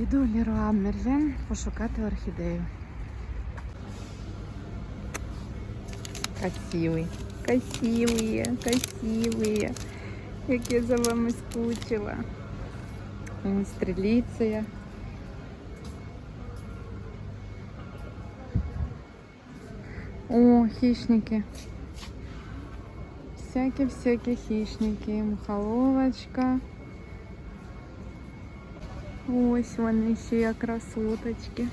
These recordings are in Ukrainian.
Іду в Леруа Мерлен пошукати орхідею. Красивий, красиві, красиві. Як я за вами скучила. Стреліція. О, хищники. Всякі-всякі хищники. Мухоловочка. Ось вони ще як красоточки.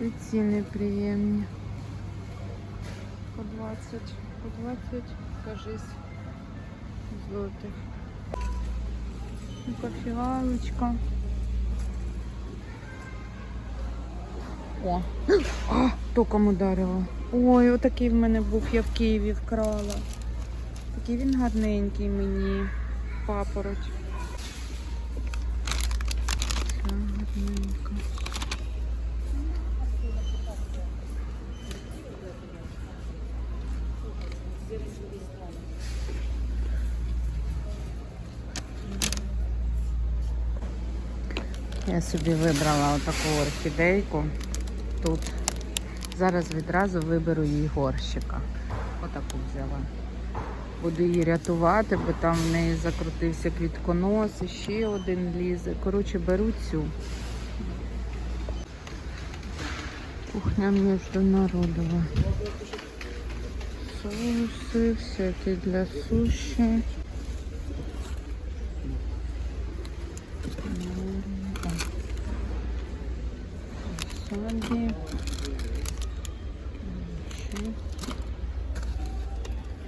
І ціни приємні. По 20, по 20, кажись, злотих. Ну, Кофеалочка. О, а, током ударила. Ой, отакий в мене був, я в Києві вкрала. Такий він гарненький мені. Папороть. Ця гарненька. Я собі вибрала отаку орхідейку. Тут зараз відразу виберу їй горщика. Отаку взяла. Буду її рятувати, бо там в неї закрутився квітконос, і ще один лізе. Коротше, беру цю. Кухня міжнародова. Соуси, всякі для суші. Васабі. Ще.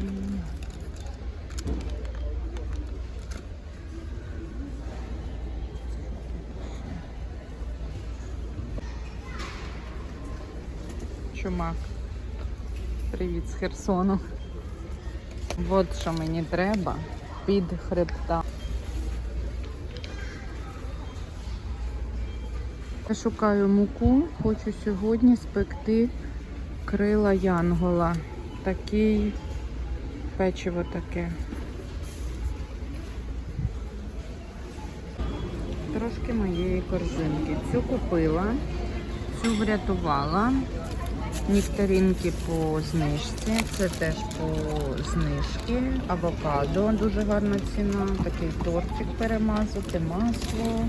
М. Чумак. Привіт з Херсону. От що мені треба під хребта. Я шукаю муку, хочу сьогодні спекти крила янгола. Такий печиво таке. Трошки моєї корзинки. Цю купила, цю врятувала. Нектаринки по знижці. Це теж по знижці. Авокадо дуже гарна ціна. Такий тортик перемазати, масло,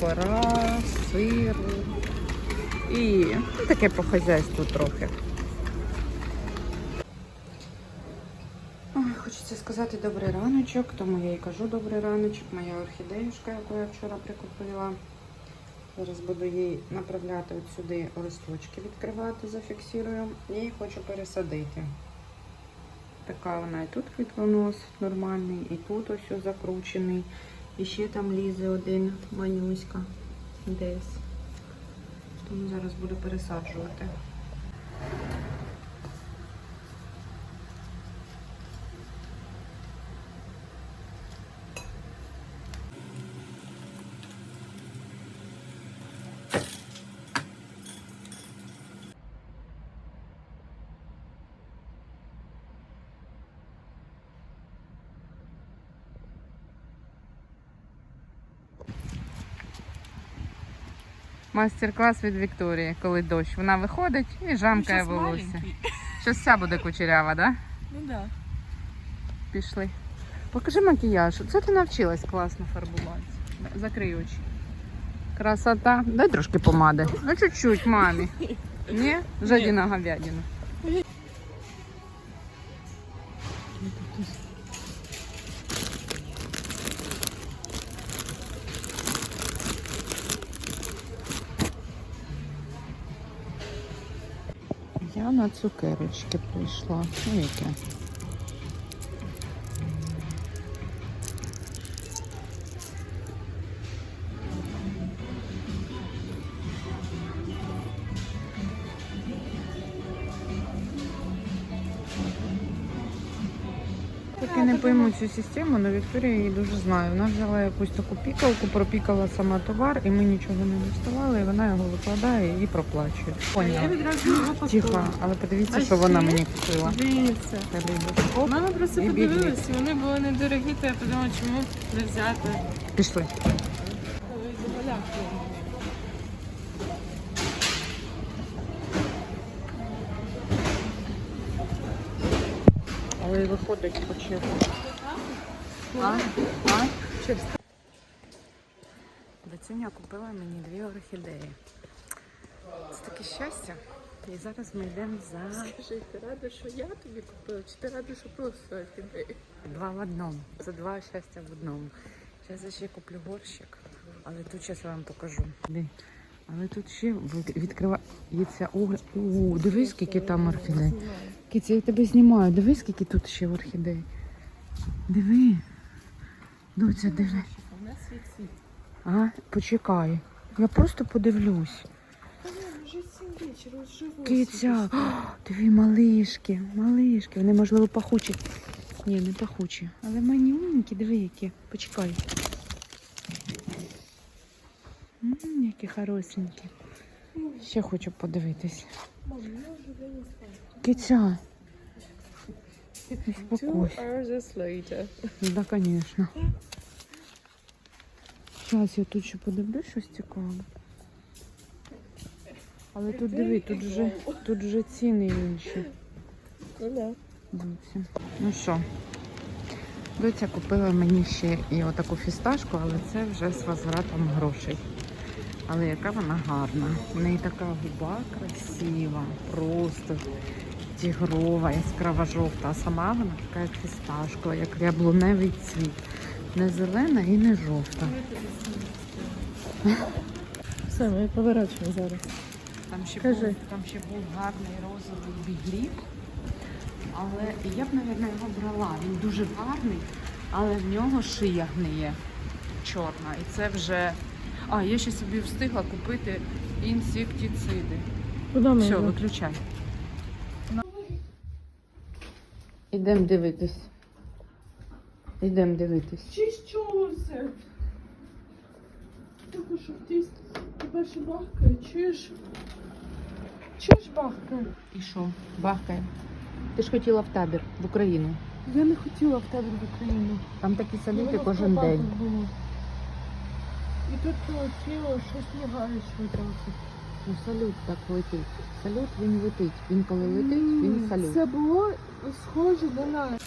пора, сир. І таке по хазяйству трохи. Хочеться сказати добрий раночок, тому я і кажу добрий раночок. Моя орхідеюшка, яку я вчора прикупила. Зараз буду їй направляти от сюди листочки відкривати, зафіксую і хочу пересадити. Така вона і тут квітконос нормальний, і тут ось закручений. І ще там лізе один манюська десь. Тому зараз буду пересаджувати. Мастер-клас від Вікторії, коли дощ. Вона виходить і жамкає Ну, волосся. Щось вся буде кучерява, так? Да? Ну да. Пішли. Покажи макіяж. Це ти навчилась класно фарбувати. Закрий очі. Красота. Дай трошки помади. Ну чуть-чуть, мамі. Ні? Жадіна говядина. На цукерочки прийшла. Ну яке? Не пойму цю систему, але Вікторія її дуже знає. Вона взяла якусь таку пікалку, пропікала сама товар, і ми нічого не доставали, і вона його викладає і проплачує. Я Поняла. Тихо, але подивіться, що вона мені купила. Дивіться. Мама просто подивилась, вони були недорогі, то я подумала, чому не взяти. Пішли. Але виходить по чесно. А? А? Доцюня купила мені дві орхідеї. Це таке щастя. І зараз ми йдемо за Скажи, ти рада, що я тобі купила, чи ти рада, що просто орхідеї? два в одному. Це два щастя в одному. Зараз я ще куплю горщик, але тут зараз я вам покажу. Але тут ще відкривається огляд. О, дивись, скільки там орхідей. Кіця, я тебе знімаю. Дивись, скільки тут ще орхідей. Диви. Доця, диви. У нас є цвіт. А, почекай. Я просто подивлюсь. Живу. Киця, диви, малишки, малишки. Вони, можливо, пахучі. Ні, не пахучі. Але манюнькі, диви, які. Почекай. М, які хорошенькі. Ще хочу подивитись. Мам, я вже не спати. Киця. Two Успокойся. later. Да, звісно. Зараз я тут ще подивлюсь щось цікаве. Але тут диви, тут вже, тут вже ціни інші. Ну да. Дивіться. Ну що, доця купила мені ще і отаку фісташку, але це вже з возвратом грошей. Але яка вона гарна. В неї така губа красива, просто тігрова, яскрава жовта. А сама вона така фісташкова, як яблуневий цвіт. Не зелена і не жовта. Все, ми поворачуємо зараз. Там ще, Кажи. був, там ще був гарний розовий біглів. Але я б, мабуть, його брала. Він дуже гарний, але в нього шия гниє чорна. І це вже. А, я ще собі встигла купити інсектициди. Куди ми? Все, йдемо? виключай. Ідемо дивитись. Ідемо дивитись. Чи що це? Тільки що хтось тебе ще бахкає, чуєш? Чуєш бахкає? І що? Бахкає. Ти ж хотіла в табір в Україну. Я не хотіла в табір в Україну. Там такі салюти кожен день. було. І тут тіло щось мігає швидко. Ну, салют так летить. Салют він летить. Він коли летить, він салют. Це було схоже на нас.